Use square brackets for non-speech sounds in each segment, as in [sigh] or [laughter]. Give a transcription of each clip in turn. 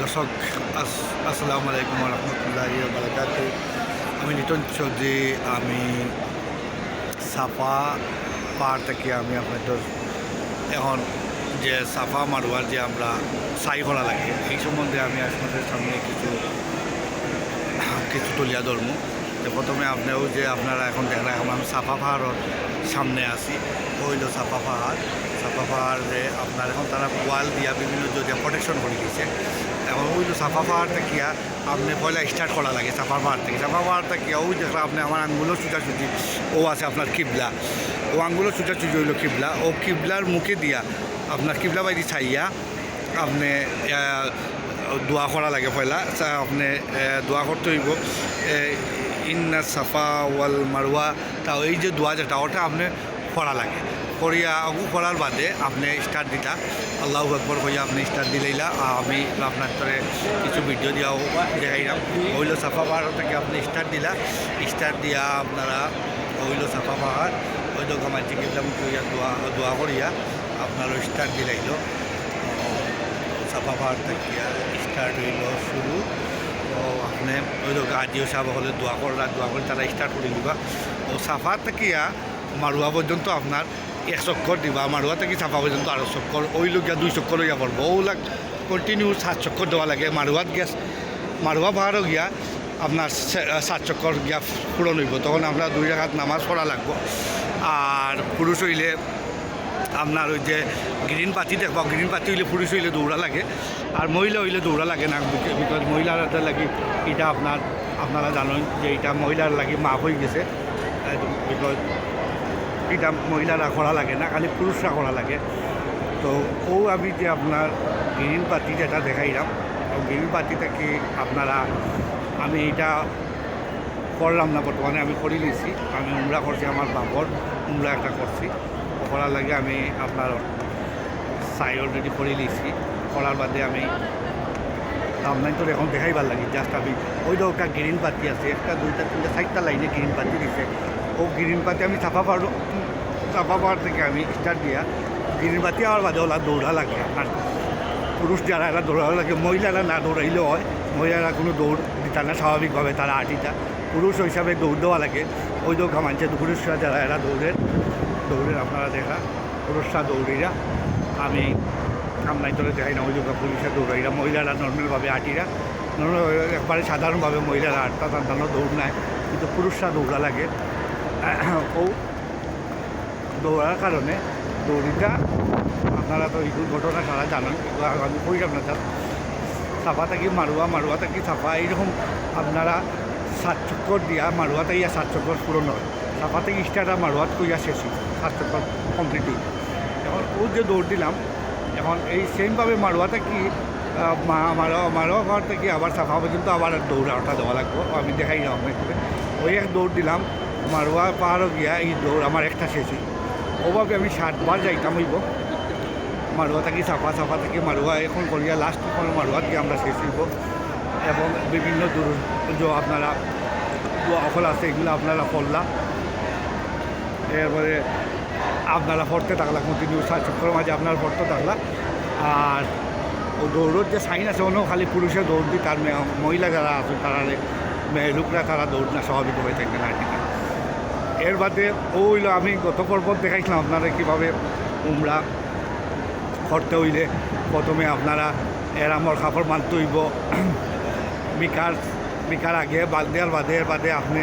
দর্শক, আস- আসসালামু আলাইকুম রহমতুল্লাহ বারাকাত আমি লিটন চৌধুরী, আমি সাফা পাহাড় থেকে আমি আপনাদের এখন যে সাফা মারোয়ার যে আমরা সাই করা লাগে, এই সম্বন্ধে আমি আপনাদের সামনে কিছু কিছু তুলিয়া ধরবো। প্রথমে আপনিও যে আপনারা এখন দেখেন, এখন আমি সাফা পাহাড়ের সামনে আছি ওইল সাফা পাহাড়। সাফা পাহাড়ে আপনার এখন তারা ওয়াল দিয়া বিভিন্ন যদি প্রোটেকশন করে দিয়েছে। এখন ওইল সাফা পাহাড় থেকে আপনি পয়লা স্টার্ট করা লাগে সাফা পাহাড় থেকে। সাফা পাহাড় থেকে ওই দেখলাম আপনি আমার আঙ্গুলো ছুটাছুটি ও আছে আপনার কিবলা। ও আঙ্গুলো ছুটাছুটি হইল কিবলা। ও কিবলার মুখে দিয়া আপনার কিবলা বাইদি ছাইয়া আপনি দোয়া করা লাগে পয়লা। আপনি দোয়া করতে হইব। ইন্না সাফা ওয়াল মারওয়া তা এই যে দোয়া যেটা, ওটা আপনি পড়া লাগে। করিয়া আগু পড়ার বাদে আপনি স্টার্ট দিতা। আল্লাহ একবার কইয়া আপনি স্টার্ট দিলেইলা। আমি আপনার তরে কিছু ভিডিও দিয়াও দেখাইলাম। হইল সাফা পাহাড় থেকে আপনি স্টার্ট দিলা। স্টার্ট দিয়া আপনারা হইল সাফা পাহাড় ওই দোকান মাঝে গেলাম কইয়া দোয়া দোয়া করিয়া আপনার স্টার্ট দিলাইল। সাফা পাহাড় থেকে স্টার্ট হইল শুরু। আপনি ওই লোক আজিও সাহেব হলে দোয়া করলা, দোয়া করে তারা স্টার্ট করে দিবা। ও, সাফা থেকে মারুয়া পর্যন্ত আপনার এক চক্কর দিবা মারুয়া থেকে সাফা পর্যন্ত আরও চক্কর ওই লোক দুই চক্কর লইয়া পড়ব ওগুলাক কন্টিনিউ সাত চক্কর দেওয়া লাগে। মারুয়াত গেছ মারুয়া পাহাড়ও গিয়া আপনার সাত চক্কর গিয়া পূরণ হইব। তখন আমরা দুই রাখাত নামাজ পড়া লাগবো। আর পুরুষ হইলে আপনার ওই যে গ্রিন পাতি দেখবা গ্রিন পাতি হইলে পুরুষ হইলে দৌড়া লাগে। আর মহিলা হইলে দৌড়া লাগে না বিকজ মহিলার লাগি এটা আপনার আপনারা জানেন যে এটা মহিলার লাগি মাফ হয়ে গেছে। বিকজ এটা মহিলারা করা লাগে না, খালি পুরুষরা করা লাগে। তো ও আমি যে আপনার গ্রিন পাতি যেটা দেখাইলাম গ্রিন পাতি থেকে আপনারা, আমি এটা করলাম না বর্তমানে, আমি করে নিয়েছি। আমি উমরা করছি আমার বাবর, উমরা একটা করছি। করার লাগে আমি আপনার সাই অলরেডি করে নিয়েছি। করার বাদে আমি আপনার তো এখন দেখাইবার লাগে জাস্ট আমি ওই একটা গ্রিন পাতি আছে, একটা, দুইটা, তিনটা, চারটা লাইনে গ্রিন পাতি দিছে। ও গ্রিন পাতি আমি চাপা পাড়ো চাপা পাড় থেকে আমি স্টার্ট দিয়া। গ্রিন পাতি আমার বাদে ওলা দৌড়া লাগে। আপনার পুরুষ যারা এরা দৌড়ানো লাগে মহিলারা না দৌড়াইলেও হয়। মহিলারা কোনো দৌড় দিতা না স্বাভাবিকভাবে তারা আটিটা পুরুষ হিসাবে দৌড় দেওয়া লাগে। ওই দৌড় মানছে পুরুষরা যারা এরা দৌড়ের দৌড়ের আপনারা দেখা। পুরুষরা দৌড়িরা আমি কামনাই তোলে দেখাই না ওই দৌড়া পুলিশের দৌড়াইরা মহিলারা নর্মালভাবে আটিরা নর্মাল একবারে সাধারণভাবে মহিলারা আটটা সন্তানও দৌড় নেয় কিন্তু পুরুষরা দৌড়া লাগে। দৌড়ার কারণে দৌড়িটা আপনারা তো এই ঘটনা সারা জানান আমি কইলাম না স্যার সাফা থাকি, মারুয়া মারুয়া থাকি সাফা এইরকম আপনারা সাত চক্কর দিয়া মারুয়া ইয়া সাত চক্কর পূরণ হয় সাফা থেকে স্টার্ট মারুয়াত কইয়া শেষ। সাত চক্কর। এখন ও যে দৌড় দিলাম, এখন এই সেমভাবে মারুয়া থাকি মারোয়া মারোয়া ঘর থেকে, আবার সাফা পর্যন্ত আবার দৌড়া ওঠা দেওয়া লাগবো, আমি দেখাই না ওই এক দৌড় দিলাম মারোয়া পাহাড়ও গিয়া এই দৌড় আমার একটা শেষ। ওভাবে আমি সাতবার যাইতাম হইব। মারুয়া থাকি চাপা চাপা থেকে মারুয়া এখন করিয়া লাস্ট এখন মারুয়াত গিয়ে আমরা শেষ হইব। এবং বিভিন্ন দূর যে আপনারা অফল আছে, এগুলো আপনারা করলা এরপরে আপনারা পড়তে থাকলা কন্টিনিউ সাত চক্করের মাঝে আপনারা পড়তে থাকলা। আর ও দৌড়ের যে সাইন আছে ওনাও খালি পুরুষে দৌড় দিই, তার মহিলা যারা আছে তারা মেয়ে লোকরা তারা দৌড় না স্বাভাবিক হয়ে থাকবে না এর বাদে ও হইল, আমি গত পর্বত দেখাইছিলাম আপনারা কীভাবে উমরা করতে হইলে প্রথমে আপনারা এরামর কাপড় মানতে হইব। [clears throat] বিকার বিকার আগে বাদ দেওয়ার বাদে, এর বাদে আপনি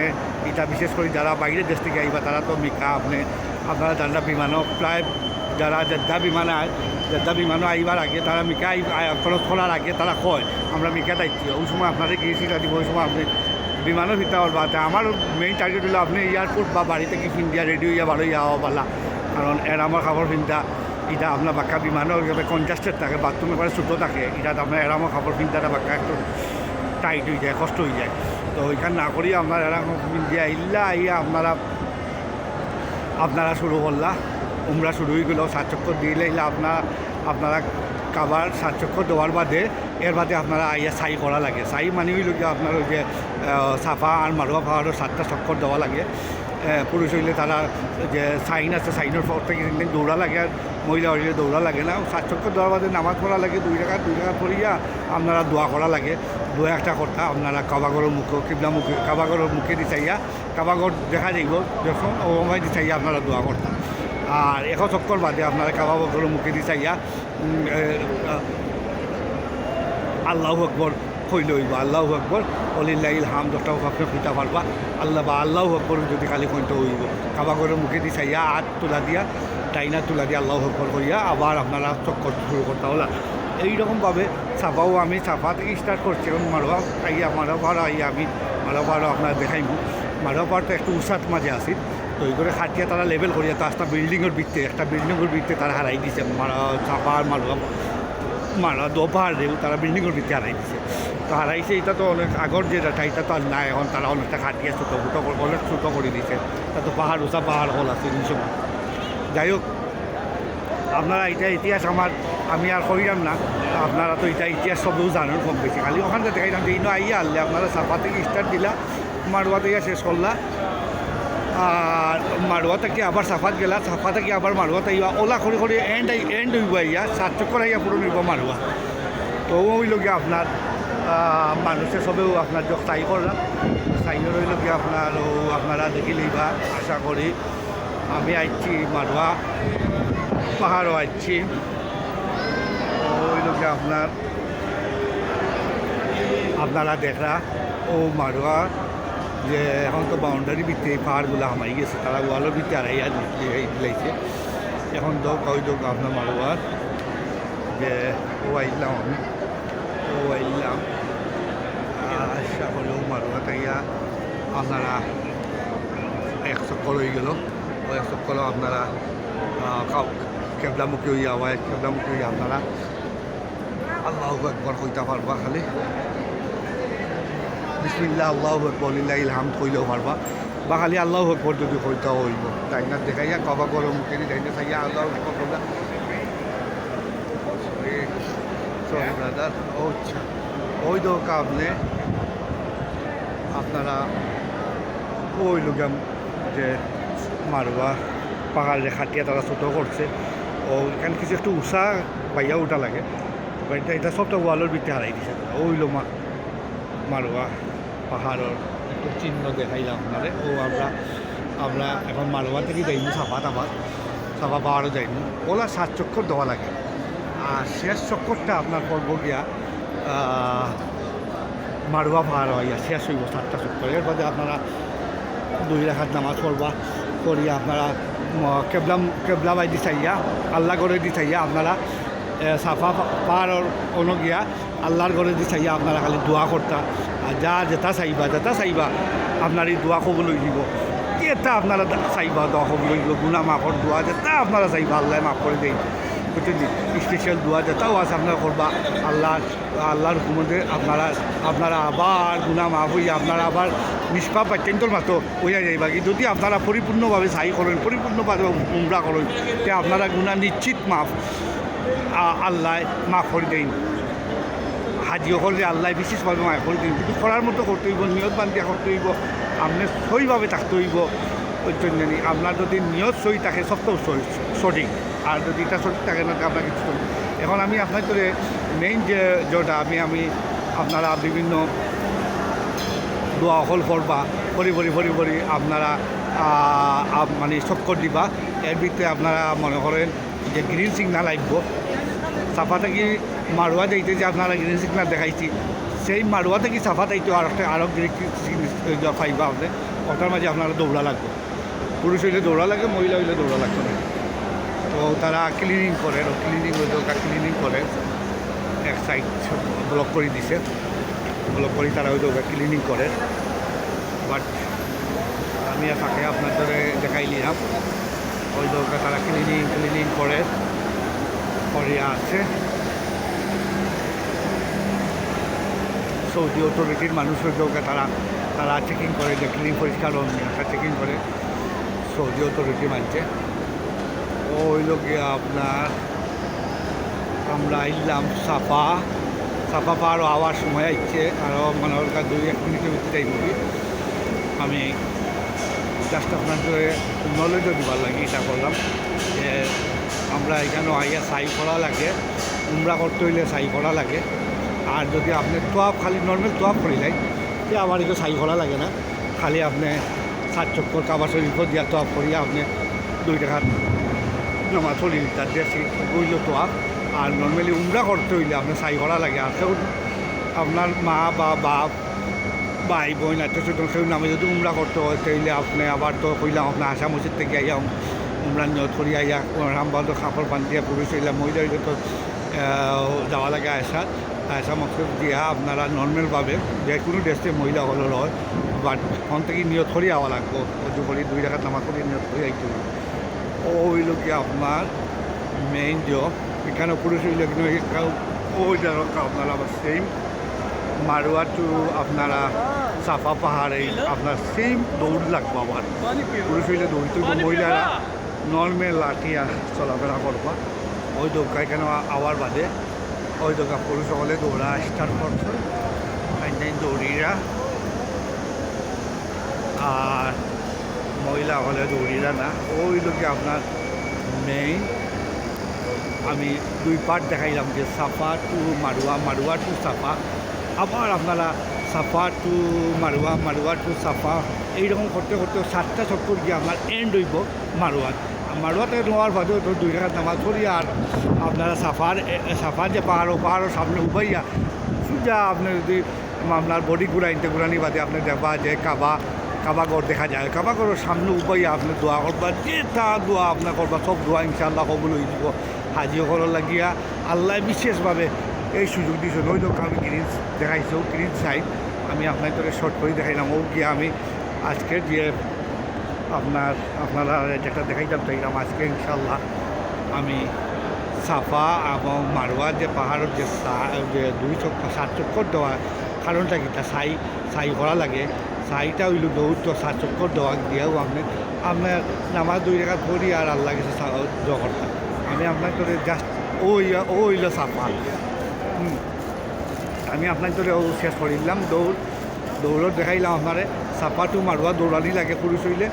এটা বিশেষ করে যারা বাইরের দেশ থেকে আইবা, তারা তো মিকা আপনি, আপনারা যারা বিমানও প্রায় যারা জেদ্দা বিমানে আয় বিমানও আইবার আগে তারা মিকা খরচ করার আগে তারা কয়, আমরা মিকা দায়িত্ব। ওই সময় আপনাদের গিয়েছি দিব, ওই সময় আপনি বিমানও ফিরতে পারবা তা আমার মেইন টার্গেট হলো আপনি এয়ারপোর্ট বা বাড়ি থেকে ফিন্দিয়া রেডি হইয়া ভালো ইয়া হওয়া পালা। কারণ এর আমার খাবার ফিনতা এটা আপনার বাক্কা বিমানও কনজাস্টেড থাকে বাথরুমের পরে ছোটো থাকে। এটা আপনার এরামো খাবার ফিনতাটা বাক্কা একটু টাইট হয়ে যায়, কষ্ট হয়ে যায়। তো ওইখানে না করিয়া আপনার এরাম দিয়া ইল্লা আইয়া আপনারা আপনারা শুরু করলা, উমরা শুরু হয়ে গেল, সাত চক্কর ইল্লা আপনারা আপনারা কাবার সাত চক্কর দেওয়ার বাদে এর বাদে আপনারা আইয়া সাই করা লাগে। সাই মানে হইল আপনার ওই যে সাফা আর মারুয়া পাহাড়ের সাতটা চক্কর দেওয়া লাগে। পুরুষ হইলে তারা যে সাইন আছে সাইনের পর থেকে কিন্তু দৌড়া লাগে আর মহিলা হইলে দৌড়া লাগে না। সাত চক্কর দেওয়ার বাদে নামাজ পড়া লাগে, দুই টাকা দুই টাকা পড়িয়া আপনারা দোয়া করা লাগে। দু একটা কথা, আপনারা কাবাগরের মুখে, কিবলা মুখে কাবাগরের মুখে দি চাইয়া কাবাগর দেখা যাইব যখন ওমাই দি চাইয়া আপনারা দোয়া করতাম আর এশ চক্কর বাদে আপনারা কাবাগরের মুখে দি চাইয়া আল্লাহ আকবর কইল হইব, আল্লাহ আকবর অলিল্লাহিল হাম দশটাও আপনি খুঁজতে পারবা আল্লাহ বা আল্লাহ আকবর যদি খালি কইতে হইব। কাবাগরের মুখে দি চাইয়া হাত তুলা দিয়া টাইনা তুলা দিয়া আল্লাহ আকবর করিয়া আবার আপনারা চক্কর শুরু করতে হলা। এইরকমভাবে চাপাও আমি চাপা থেকে স্টার্ট করছি এবং মারোয়া আইয়া মারোয়া পাহাড় আইয়া আমি মারোয়া পাহাড় আপনার দেখাইব মারোয়া তো একটু উষাত মাঝে আসি তো এই করে খাটিয়া তারা লেভেল করিয়া তো একটা বিল্ডিংয়ের ভিত্তে একটা বিল্ডিংয়ের ভিত্তে তারা হারাই দিছে। মারা চাপা আর মারোয়া, মারা দো পাহাড় রেউ তারা বিল্ডিংয়ের ভিত্তে হারাই দিছে। তো হারাইছে, এটা তো অনেক আগর যে ডাটা এটা তো আর নাই। এখন তারা অনেকটা খাটিয়া ছোটো ফুটো অনেক ছোটো করে দিছে। তা তো পাহাড় উষা পাহাড় হল আছে এই যাই হোক, আপনারা এটা ইতিহাস আমার আমি আর কইরাম না। আপনারা তো এটা ইতিহাস সবও জানেন কম বেশি। খালি ওখান থেকে দেখাইলাম যে ইনো আইয়া আনলে আপনারা চাপা থেকে স্টার্ট দিলা, মারুয়া থেকে শেষ করলা। আর মারুয়া থেকে আবার চাপাত গেলা চাপা থেকে আবার মারুয়া আইয়া ওলা করে করে এন্ড এন্ড হইব আইয়া সাত চক্কর আইয়া পুরো নিব মারুয়া তো হইল গিয়ে আপনার আহ, মানুষে সবেও আপনার যখন চাই করলাম চাইও রইল গিয়ে আপনার আপনারা দেখিলেই বা আশা করি আমি আইছি মারুয়া পাহাড়ও আইছি ওই লোকে আপনার আপনারা দেখা ও মারোয়া যে এখন তো বাউন্ডারি ভিত্তি এই পাহাড়গুলো হামাই গেছে, তারা ওয়ালের ভিত্তি আড়াই দিলাইছে। এখন দোক ওই দোক আপনার মারোয়ার, যে ও আইলাম আমি ও আইলাম আশা হলেও মারোয়া তাইয়া আপনারা এক চক্কর হয়ে গেল। ও এক চক্কর আপনারা কেবলামুখী হইয়া হয় কেবলামুখী হইয়া আপনারা আল্লাহ একবার কইতে পারবা খালি। বিসমিল্লা আল্লাহ একবার লিল্লাহ ইলহাম কইলেও পারবা। বা খালি আল্লাহ একবার যদি কইতে হইব। তাই না? দেখাইয়া কবা করো মুখে তাই না? খাইয়া আল্লাহ ব্রাদার আচ্ছা। ওই তো আপনি আপনারা ওই লোকাম যে মারবা পাহাড়ে খাটিয়া তারা ছোটো করছে, ও এখানে কিছু একটু উষা পাইয়া উঠা লাগে। এটা এটা সবটা ওয়ালের ভিতরে হারাই দিছে ওইলো মা মারোয়া। পাহাড়ের একটু চিহ্ন দেখাইলাম আপনারে। ও আমরা আমরা এখন মারোয়া থেকে যাইনি, সাফা তাফা। সাফা পাহাড়ও যাইনি। ওলা সাত চক্কর দেওয়া লাগে। আর শেষ চক্করটা আপনার পর্ব গিয়া মারোয়া পাহাড় হইয়া শেষ হইব সাতটা চক্কর এর বাদে আপনারা দুই রাখাত নামাজ পড়বা করিয়া আপনারা কেবলাম কেবলা বাই দি চাইয়া আল্লাহ দি চাইয়া আপনারা সাফা পাহাড়ের কোনো গিয়া আল্লাহর ঘরে দি চাইয়া আপনারা খালি দোয়া করতা আর যা যেটা চাইবা যেটা চাইবা, আপনার এই দোয়া কবুল দিব এটা আপনারা চাইবা দোয়া কবুল দিব গুণা মাফর দোয়া যেটা আপনারা চাইবা, আল্লাহ মাফ করে দেয় বুঝছেন স্পেশাল দোয়া যেটাও আছে আপনারা করবা আল্লাহ আল্লাহর হুকুমতে আপনারা আপনারা আবার গুণা মাফ হইয়া আপনারা আবার নিষ্পাপ অত্যন্তর মাতো হইয়া যাইবা কি যদি আপনারা পরিপূর্ণভাবে সাই করেন পরিপূর্ণভাবে উমরা করেন তে আপনারা গুণা নিশ্চিত মাফ। আল্লাহ মাফ করে দেন। হাজিও করলে আল্লাহ বিশেষভাবে মাফ করে দিন। কিন্তু করার মতো করতে হইব, নিয়ত বান্ধিয়া করতে হইব আপনি সইভাবে থাকতে হইব। ওই জন্য। আপনার যদি নিয়ত সই থাকে সবটাও সঠিক। আর যদি এটা সঠিক থাকে না তো আপনার কিছু এখন আমি আপনার তোরে মেইন যে যেটা আমি আমি আপনারা বিভিন্ন দোয়া হল করবা ভরি ভরি ভরি ভরি আপনারা মানে চক্কর দিবা। এর ভিতরে আপনারা মনে করেন যে গ্রিন সিগনাল আসব চাপা থেকে মারোয়া যাইতে যে আপনারা গ্রিন সিগনাল দেখাইছি, সেই মারোয়া থেকে চাপা তাইতে আর একটা আরও গ্রিন সিগনাল পাইবা আপনি ওটার মাঝে আপনারা দৌড়া লাগবে। পুরুষ হইলে দৌড়া লাগে, মহিলা হইলে দৌড়া লাগবে। না তো তারা ক্লিনিং করে ক্লিনিং ওটা ক্লিনিং করে এক সাইড ব্লক করে দিছে। ব্লক করে তারা ওই ওটা ক্লিনিং করে বাট আমি তাকে আপনার ধরে দেখাই নিলাম ওই দোকা তারা ক্লিনিং ক্লিনিং করে করিয়া আছে। সৌদি অথরিটির মানুষের দোকা তারা তারা চেকিং করে যে ক্লিনিং পরিষ্কার একটা চেকিং করে সৌদি অথরিটি মানছে। ওই লোকে আপনার, আমরা আইলাম সাফা। সাফা পাহাড় আওয়ার সময় আসছে আরও মনে হয় দুই এক মিনিটের ভিতরে যাইব আমি জাস্ট আপনাদের নলেজও দিবার লাগে, এটা করলাম। যে আমরা এখানে আইয়া সাই করা লাগে, উমরা করতে হইলে সাই করা লাগে। আর যদি আপনি তোয়াপ খালি নর্মাল তোয়াপ করিলাই তে আমার এগুলো সাই করা লাগে না। খালি আপনি সাত চক্কর কাবা শরীফ দিয়া তোয়াপ করিয়া আপনি দুই টাকা নামাজ পড়ি, তার দিয়ে বুঝলো তোয়াপ আর নর্মালি উমরা করতে হইলে আপনি সাই করা লাগে। আর আপনার মা বা বাপ, ভাই, বোন, আত্মীয় স্বজন, কেউ নামে যদি উমরা করতে হয়, তাইলে আপনি আবার তো কইলাম আপনার আশা মসজিদ থেকে আইয়া উমরা নিয়ত করি আইয়া রামবাদ কাপড় বান্ধিয়া পুরুষ হইলে মহিলা হইলে তো যাওয়া লাগে আয়সা আয়সা মকসদ দিয়া আপনারা নর্মালভাবে যে কোনো দেশে মহিলা হলো হয় বাট ফোন থেকে নিয়ত করি আওয়া লাগবো। অজু করি দুই টাকা নামাজ করি নিয়ত করি আইতে হইব। ও হইল কি আপনার মেইন জব এখানে পুরুষ হইল কিন্তু ওই আপনারা আবার সেম মারোয়া টু আপনারা সাফা পাহাড়ে আপনার সেম দৌড় লাগবো আবার পুরুষ হইলে দৌড়তে মহিলারা নর্মেল লাঠিয়া চলাফেরা করবা। ওই দোকা কেন আওয়ার বাদে ওই দোকা পুরুষ সকলে দৌড়া স্টার্ট করছে। দৌড়িরা। আর মহিলা হলে দৌড়িরা না। ওই লোকে আপনার মেইন আমি দুই পার্ট দেখাইলাম যে সাফা টু মারুয়া মারুয়া টু সাফা। আবার আপনারা সাফা টু মারুয়া মারুয়া টু সাফা এইরকম করতে করতে সাতটা চক্কর গিয়ে আপনার এন্ড হইব মারুয়াত। মারুয়াতে নেওয়ার বাদেও তো দুই টাকা নামাজ পড়ি আর আপনারা সাফার সাফার যে পাহাড়, ও পাহাড়ের সামনে উবাইয়া, সুজা আপনি যদি আপনার বডি ঘুরাইতে ঘুরানি বাদে আপনি দেখবা যে কাবা কাবাগর দেখা যায়। কাবাগরের সামনে উপায় আপনি দোয়া করবা, যে তা দোয়া আপনার করবা, সব দোয়া ইনশাল্লাহ কবুল হয়ে যাব। হাজি করার লাগিয়া আল্লাহ বিশেষভাবে এই সুযোগ দিয়েছে ওই লোক আমি গ্রিন দেখাইছো গ্রিন সাইড আমি আপনার শর্ট করে দেখাইলাম। ও গিয়ে আমি আজকের যে আপনার, আপনারা যেটা দেখাইতাম চাইলাম আজকে ইনশাল্লাহ আমি সাফা এবং মারোয়ার যে পাহাড়ের যে যে দুই চক্কর সাত চক্কর দেওয়া কারণটা কি? তা সাই সাই করা লাগে। সাইটা হইল দৌড় সাত চক্কর দেওয়া দিয়েও আপনি আপনার নামাজ দুই রেখা পড়ি আর আল্লাহ গেছে জগরটা আমি আপনার তোরে জাস্ট ওই ও হইল সাফা। আমি আপনার তোরে ও শেষ করিলাম দৌড়। দৌড়ত দেখাইলাম আপনারে। সাফা টু মারোয়া দৌড়ানি লাগে পুরুষ হইলে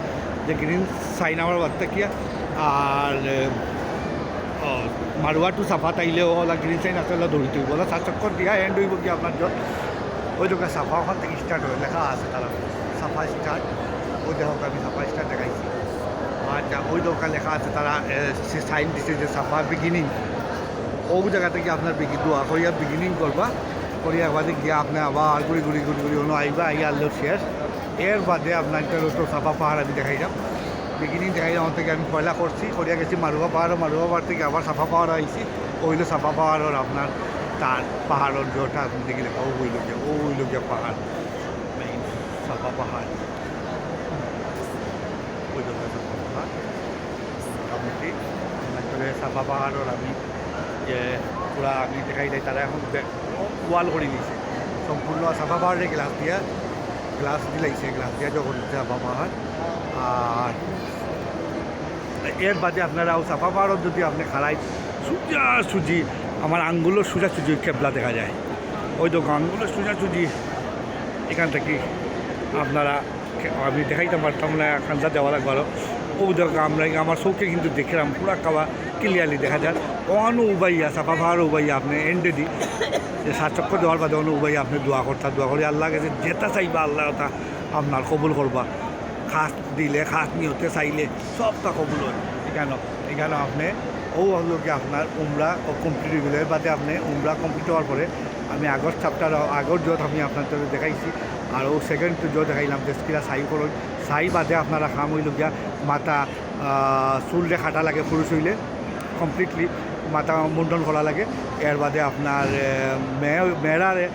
যে গ্রিন সাইন আমার বার্তা কিয়া আর মারোয়া টু সাফা তাইলে ওলা গ্রিন সাইন আসলে দৌড়িতে হইব ওলা চার চক্কর দিয়া এন্ড হইব কি আপনার যত। ওই দোকান সাফা ওখান থেকে স্টার্ট হয় লেখা আছে তারা সাফা স্টার্ট ওই দেখো আমি সাফা স্টার্ট দেখাইছি। আচ্ছা ওই দোকান লেখা আছে তারা সে সাইন দিছে যে সাফা বিগিনিং ও জায়গা থেকে আপনার বিগি দোয়া করিয়া বিগিনিং করবা করিয়া বাদে গিয়া আপনি আবার ঘুরি ঘুরি ঘুরি ঘুরি অন্য আইবা আইয়া আনলো শেষ। এর বাদে আপনার তো সাফা পাহাড় আমি দেখাইলাম। বিগিনিং দেখাইলাম ওর থেকে আমি পয়লা করছি, করিয়া গেছি মারুয়া পাহাড়। মারুয়া পাহাড় থেকে আবার সাফা পাহাড় আইছি। ওইলো সাফা পাহাড়ের আপনার তার পাহাড়ের যেটা আপনি দেখিলে, ও হইল গিয়া, ও হইল গিয়া পাহাড়। সাফা পাহাড়। ওই দোকান সাফা পাহাড়। মোটামুটি সাফা পাহাড়ের আমি, যে পুরা আমি দেখাই দেয় তারা এখন ওয়াল করে দিয়েছে সম্পূর্ণ সাফা পাহাড়ে গ্লাস দিয়া গ্লাস দিলাইছে গ্লাস দিয়ে যখন সাফা পাহাড় আর এর বাদে আপনারা ও সাফা পাহাড়ত যদি আপনি খাড়াই সুজা সুজি, আমার আঙ্গুলের সুজা সুজি কেবলা দেখা যায়। ওই তো আঙ্গুলের সুজা সুজি। এখান থেকে আপনারা আমি দেখাইতে পারতাম না, এখানটা দেওয়া লাগবে আরও। ও দেখো, আমরা আমার চোখে কিন্তু দেখলাম, পুরা কাবা ক্লিয়ারলি দেখা যায় অনু উবাইয়া সাফা পাহাড় উবাইয়া আপনি এন্ডে দি। যে সাত চক্কর দেওয়ার বাদে অনু উবাইয়া আপনি দোয়া করতা দোয়া করে। আল্লাহ কাছে যেটা চাইবা আল্লাহ তা আপনার কবুল করবা। খাস দিলে, খাস নিয়তে চাইলে সবটা কবুল হয়। এখানে এখানে আপনি, ও হলো কি আপনার উমরা কমপ্লিট হয়ে গেলে। বাদে আপনি উমরা কমপ্লিট হওয়ার পরে আমি আগর চ্যাপ্টার আগর যত আমি আপনার তোকে দেখাইছি। আর ও সেকেন্ড যত দেখাইলাম যে কিরা সাই করুন। সাই বাদে আপনারা খাম হইল গিয়া মাথা চুলরে খাটা লাগে পুরুষ হইলে। কমপ্লিটলি মাথা মুন্ডন করা লাগে। এর বাদে আপনার মেয়ে মেয়েরারে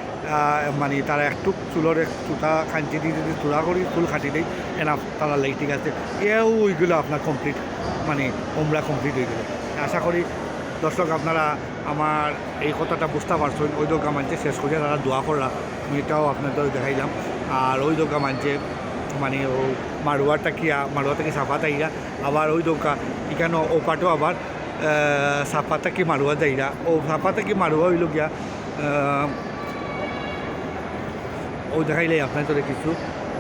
মানে তারা একটু চুলরে চুটা খাঞ্চি দিয়ে যদি চূড়া করি, চুল খাঁটি দেয় এনা তারা লাগে ঠিক আছে। এও ওইগুলো আপনার কমপ্লিট মানে ওমরা কমপ্লিট হয়ে গেলো। আশা করি দর্শক আপনারা আমার এই কথাটা বুঝতে পারছেন। ওই দোকা মানছে শেষ করে তারা দোয়া করলা। আমি এটাও আপনাদের দেখাইলাম। আর ওই দোকা মানছে মানে ও মারুয়াটা কি মারুয়া থেকে সাফা তাইরা? আবার ওই দোকা এখানে ও পাটো আবার সাফা থেকে মারুয়া যাইরা ও সাফা থেকে মারুয়া হইল গিয়া ও দেখাইলে আপনার তোরে কিছু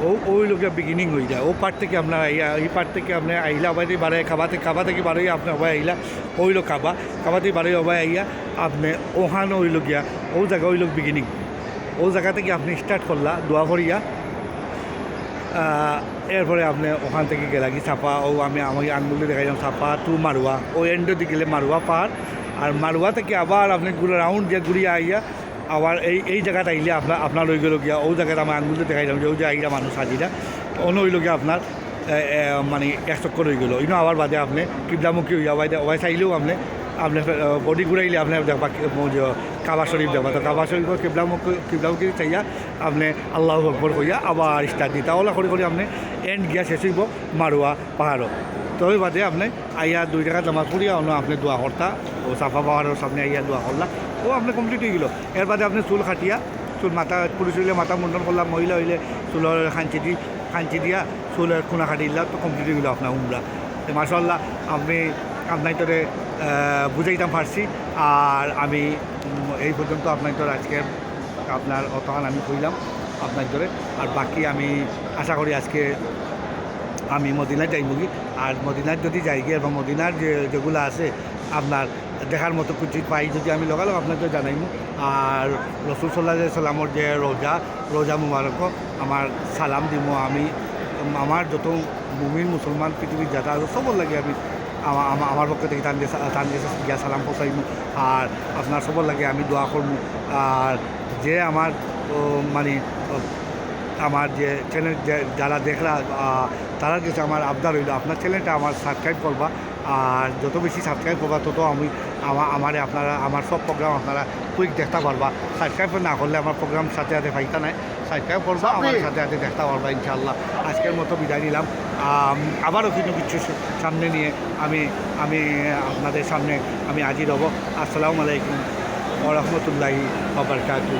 ও ওই লোকের বিগিনিং হয়ে যায় ও পার্ট থেকে আপনার আইয়া এই পার্ট থেকে আপনার আইলা আবার বাড়ে খাবা থেকে খাবা থেকে বাড়াই আপনার আবার আইলা ওই লোক খাবা খাবা থেকে বাড়াই আবার আইয়া আপনি ওখানে ওই লোক গিয়া ও জায়গা ওই বিগিনিং ও জায়গা থেকে আপনি স্টার্ট করলা দোয়া করিয়া এরপরে আপনি ওখান থেকে গেলা কি চাপা ও আমি আমাকে আঙ্গুলে দেখাইলাম চাপা টু মারুয়া। ও এন্ডে গেলে মারুয়া পার আর মারুয়া থেকে আবার আপনি ঘুরে রাউন্ড যে ঘুরিয়ে আইয়া আবার এই এই জায়গাটা আইলে আপনার আপনার ওই গেল গিয়া। ও জায়গাটা আমি আঙ্গুলে দেখাইলাম যে ওই যে আইলা মানুষ হাজিরা। অন্য ওই লোকে আপনার মানে এক চক্কর হয়ে গেলো ইনো আবার বাদে আপনি কিবলামুখী হইয়া ওয়াই চাইলেও আপনি আপনি বডি ঘুরাইলে আপনি দেখবা কাবা শরীফ দেখবা। তো কাবা শরীফ কিবলামুখী কিবলামুখী চাইয়া আপনি আল্লাহ আকবর কইয়া আবার স্টার্ট দিই। তাহলে করে করে আপনি এন্ড গিয়া শেষ হইব মারুয়া পাহাড়ও। তো ওই বাদে আপনি আইয়া দুই টাকা জমা করিয়া অন্য আপনি দোয়া করতা ও সাফা পাহাড়ের সামনে আইয়া দোয়া করলা। ও আপনি কমপ্লিট হয়ে গেল। এর বাদে আপনি চুল খাটিয়া, চুল মাথা পুরুষ হইলে মাথা মুন্ডন করলাম মহিলা হইলে চুলের খাঞ্চি দি খাঞ্চি দিয়া চুলের খুনা দিলাম তো কমপ্লিট হয়ে গেল আপনার উমরা। মাসাল্লাহ আপনি আপনার তোরে বুঝাইতাম পারছি আর আমি এই পর্যন্ত আপনার তোর আজকে আপনার অতখান আমি কইলাম আপনার ধরে আর বাকি আমি আশা করি আজকে আমি মদিনায় যাই মুগি আর মদিনার যদি যাই গিয়ে বা মদিনার যে, যেগুলো আছে আপনার দেখার মতো কিছু পাই যদি আমি লগালাম আপনাকে জানাইমু আর রসুল সাল্লাহ সাল্লামর যে রোজা রোজা মুবারক, আমার সালাম দিব আমি। আমার যত মুমিন, মুসলমান, পৃথিবীর যাতা আছে, সবর লাগে আমা- আমার পক্ষ থেকে তান তান গিয়া সালাম পৌঁছাইমু। আর আপনার সবর লাগে আমি দোয়া করব আর যে আমার মানে আমার যে চ্যানেল যারা দেখরা তারা কাছে আমার আবদার হইল আপনার চ্যানেলটা আমার সাবস্ক্রাইব করবা। আর যত বেশি সাবস্ক্রাইব করবা তত আমি আমার আমারে আপনারা আমার সব প্রোগ্রাম আপনারা কুইক দেখতে পারবা। সাবস্ক্রাইব না করলে আমার প্রোগ্রাম সাথে সাথে ফাইতা নাই। সাবস্ক্রাইব করবা আমার সাথে সাথে দেখতে পারবা ইনশাল্লাহ আজকের মতো বিদায় নিলাম। আবারও কিন্তু কিছু সামনে নিয়ে আমি আমি, আপনাদের সামনে আমি হাজির হব। আসসালামু আলাইকুম ওরহমতুল্লাহি বাবরকাতু